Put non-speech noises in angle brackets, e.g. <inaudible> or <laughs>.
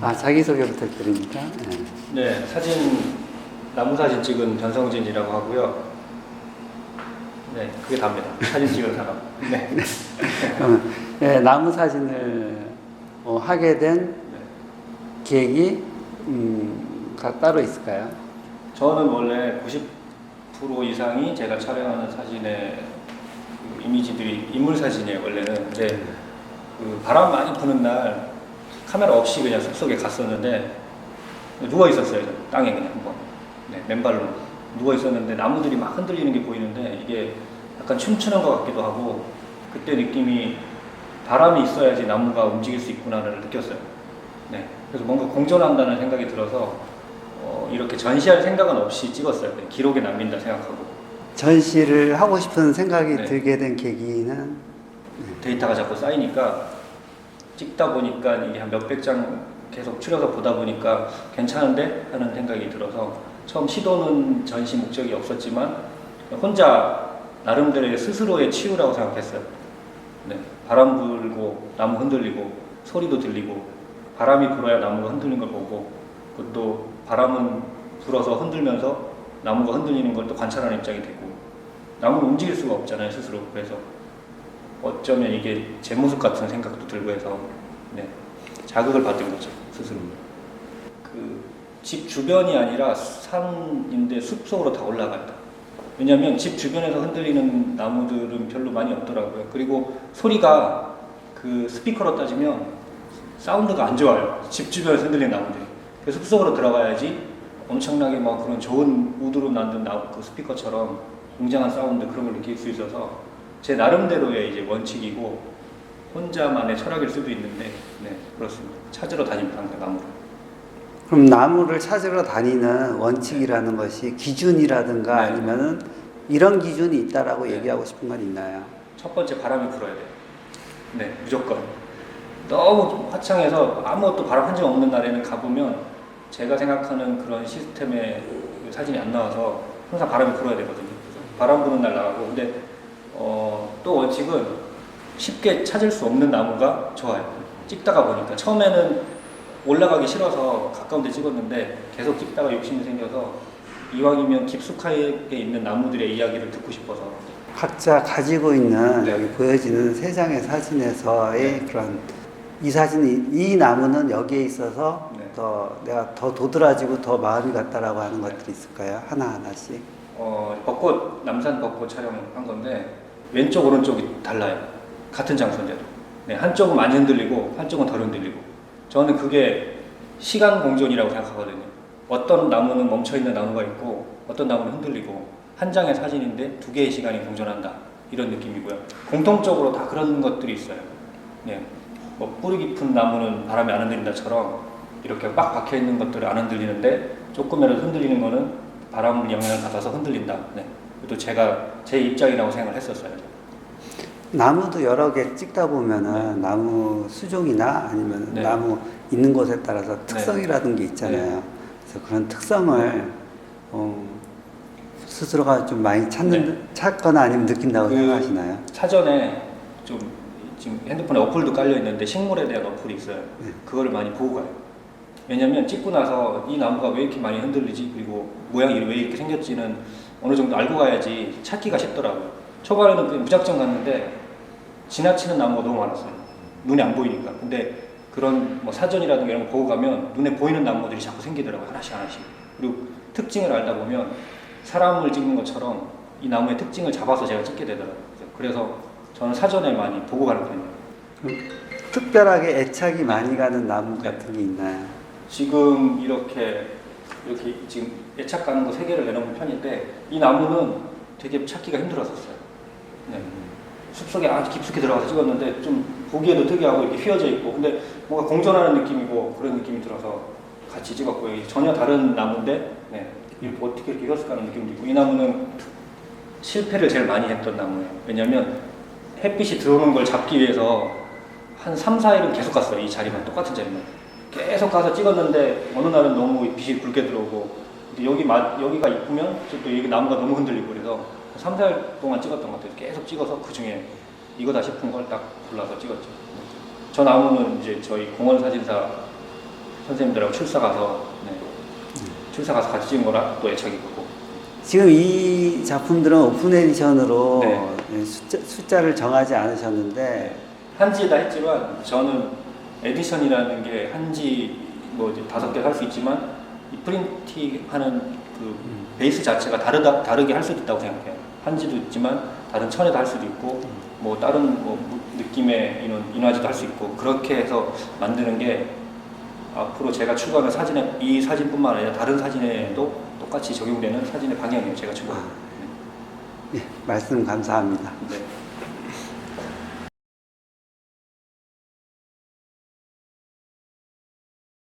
아, 자기소개 부탁드립니다. 네. 네, 사진 나무 사진 찍은 전성진이라고 하고요. 네, 그게 답니다. 사진 찍은 사람. <laughs> 네. 예, 나무 사진을 어, 하게 된 네. 계획이 음, 가- 따로 있을까요? 저는 원래 90% 이상이 제가 촬영하는 사진의 그 이미지들이 인물 사진이에요 원래는. 근데 그 바람 많이 부는 날 카메라 없이 그냥 숲속에 갔었는데 누워 있었어요 저 땅에 그냥 한번 네, 맨발로 누워 있었는데 나무들이 막 흔들리는 게 보이는데 이게 약간 춤추는 것 같기도 하고 그때 느낌이 바람이 있어야지 나무가 움직일 수 있구나를 느꼈어요. 네, 그래서 뭔가 공존한다는 생각이 들어서 어, 이렇게 전시할 생각은 없이 찍었어요. 네, 기록에 남긴다 생각하고 전시를 하고 싶은 생각이 네. 들게 된 계기는 데이터가 자꾸 쌓이니까 찍다 보니까 이게 한 몇백 장 계속 추려서 보다 보니까 괜찮은데 하는 생각이 들어서 처음 시도는 전시 목적이 없었지만 혼자 나름대로의 스스로의 치유라고 생각했어요. 네, 바람 불고 나무 흔들리고 소리도 들리고 바람이 불어야 나무가 흔들리는 걸 보고 그것도 바람은 불어서 흔들면서 나무가 흔들리는 걸 또 관찰하는 입장이 되고 나무는 움직일 수가 없잖아요 스스로 그래서 어쩌면 이게 제 모습 같은 생각도 들고 해서 네, 자극을 받은 거죠 스스로. 그 집 주변이 아니라 산인데 숲 속으로 다 올라갔다. 왜냐하면 집 주변에서 흔들리는 나무들은 별로 많이 없더라고요. 그리고 소리가 그 스피커로 따지면 사운드가 안 좋아요. 집 주변에서 흔들리는 나무들이. 그래서 숲 속으로 들어가야지 엄청나게 막 그런 좋은 우드로 만든 나, 그 스피커처럼 웅장한 사운드 그런 걸 느낄 수 있어서 제 나름대로의 이제 원칙이고 혼자만의 철학일 수도 있는데 네 그렇습니다. 찾으러 다닙니다 항상 나무를. 그럼 나무를 찾으러 다니는 원칙이라는 것이 기준이라든가 네. 아니면은 이런 기준이 있다라고 네. 얘기하고 싶은 건 있나요? 첫 번째 바람이 불어야 돼요. 네, 무조건. 너무 화창해서 아무것도 바람 한 점 없는 날에는 가보면 제가 생각하는 그런 시스템의 그 사진이 안 나와서 항상 바람이 불어야 되거든요. 바람 부는 날 나가고 근데 어, 또 원칙은 쉽게 찾을 수 없는 나무가 좋아요. 찍다가 보니까 처음에는 올라가기 싫어서 가까운 데 찍었는데 계속 찍다가 욕심이 생겨서 이왕이면 깊숙하게 있는 나무들의 이야기를 듣고 싶어서 각자 가지고 있는 네. 여기 보여지는 세 장의 사진에서의 그런 이 사진이 이 나무는 여기에 있어서 네. 더 내가 더 도드라지고 더 마음이 갔다라고 하는 것들이 있을까요? 하나 하나씩. 어, 벚꽃 남산 벚꽃 촬영한 건데 왼쪽 오른쪽이 달라요. 같은 장소인데도. 네, 한쪽은 많이 흔들리고 한쪽은 덜 흔들리고. 저는 그게 시간 공존이라고 생각하거든요. 어떤 나무는 멈춰 있는 나무가 있고 어떤 나무는 흔들리고 한 장의 사진인데 두 개의 시간이 공존한다 이런 느낌이고요. 공통적으로 다 그런 것들이 있어요. 네, 뭐 뿌리 깊은 나무는 바람이 안 흔들린다처럼 이렇게 빡 박혀 있는 것들은 안 흔들리는데 조금이라도 흔들리는 거는 바람 영향을 받아서 흔들린다. 네. 또 제가 제 입장이라고 생각을 했었어요. 나무도 여러 개 찍다 보면은 나무 수종이나 아니면 네. 나무 있는 곳에 따라서 특성이라든 게 있잖아요. 그래서 그런 특성을 어, 스스로가 좀 많이 찾는 찾거나 아니면 느낀다고 그- 생각하시나요? 사전에 좀 지금 핸드폰에 어플도 깔려 있는데 식물에 대한 어플이 있어요. 네. 그거를 많이 보고 가요. 왜냐면 찍고 나서 이 나무가 왜 이렇게 많이 흔들리지 그리고 모양이 왜 이렇게 생겼지는 어느 정도 알고 가야지 찾기가 쉽더라고요. 초반에는 그냥 무작정 갔는데 지나치는 나무가 너무 많았어요. 눈에 안 보이니까. 근데 그런 뭐 사전이라든가 이런 거 보고 가면 눈에 보이는 나무들이 자꾸 생기더라고요. 하나씩 하나씩. 그리고 특징을 알다 보면 사람을 찍는 것처럼 이 나무의 특징을 잡아서 제가 찍게 되더라고요. 그래서 저는 사전에 많이 보고 가는 편이에요. 특별하게 애착이 많이 가는 나무 네. 같은 게 있나요? 지금 이렇게 이렇게 지금 애착 가는 거 세 개를 내놓은 편인데 이 나무는 되게 찾기가 힘들었었어요. 네. 숲속에 아주 깊숙이 들어가서 찍었는데 좀 보기에도 특이하고 이렇게 휘어져 있고 근데 뭔가 공존하는 느낌이고 그런 느낌이 들어서 같이 찍었고요. 전혀 다른 나무인데 네. 이렇게 어떻게 이렇게 휘었을까 하는 느낌도 있고 이 나무는 실패를 제일 많이 했던 나무예요. 왜냐하면 햇빛이 들어오는 걸 잡기 위해서 한 3, 4일은 계속 갔어요. 이 자리만 똑같은 자리만. 계속 가서 찍었는데 어느 날은 너무 빛이 굵게 들어오고 여기 마, 여기가 이쁘면 또 여기 나무가 너무 흔들리고 그래서 3, 4일 동안 찍었던 것 같아요. 계속 찍어서 그 중에 이거다 싶은 걸 딱 골라서 찍었죠. 저 나무는 이제 저희 공원 사진사 선생님들하고 출사 가서 네. 출사 가서 같이 찍은 거라 또 애착이 크고 지금 이 작품들은 오픈 에디션으로 네. 예, 숫자, 숫자 를 정하지 않으셨는데 한지에다 했지만 저는 에디션이라는 게 한지 뭐 이제 다섯 개 할 수 있지만 이 프린팅하는 그 베이스 자체가 다르다 다르게 할 수도 있다고 생각해요. 한지도 있지만 다른 천에도 할 수도 있고 뭐 다른 뭐 느낌의 인원 인화지도 할 수 있고 그렇게 해서 만드는 게 앞으로 제가 추구하는 사진에 이 사진뿐만 아니라 다른 사진에도 똑같이 적용되는 사진의 방향이에요. 제가 추구하는. 예, 말씀 감사합니다. 네.